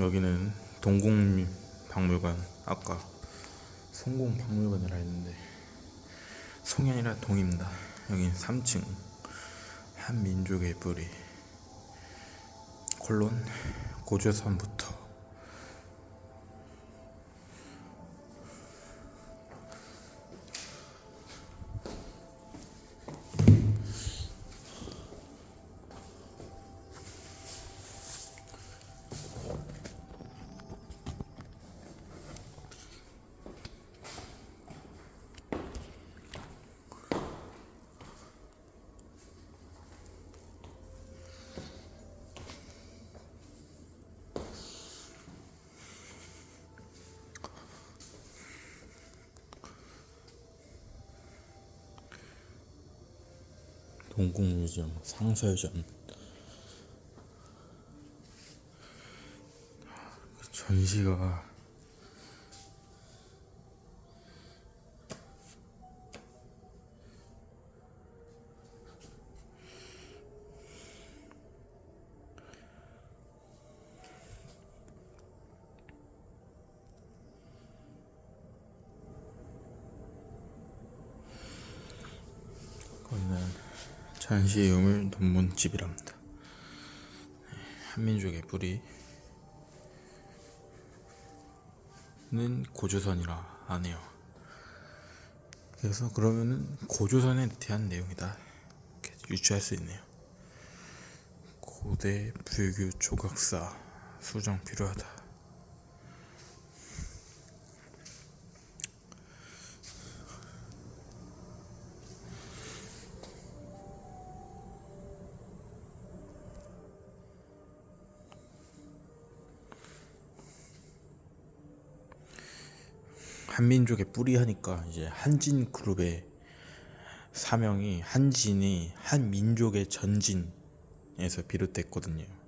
여기는 동공박물관. 아까 송공박물관이라 했는데 송이 아니라 동입니다. 여긴 3층 한민족의 뿌리. 콜론 고조선부터 동국뮤지엄 그 전시가 거기는 전시 유물 논문집이랍니다. 네, 한민족의 뿌리는 고조선이라 하네요. 그래서 그러면은 고조선에 대한 내용이다 이렇게 유추할 수 있네요. 고대 불교 조각사 수정 필요하다. 한민족의 뿌리 하니까 이제 한진 그룹의 사명이 한진이 한민족의 전진에서 비롯됐거든요.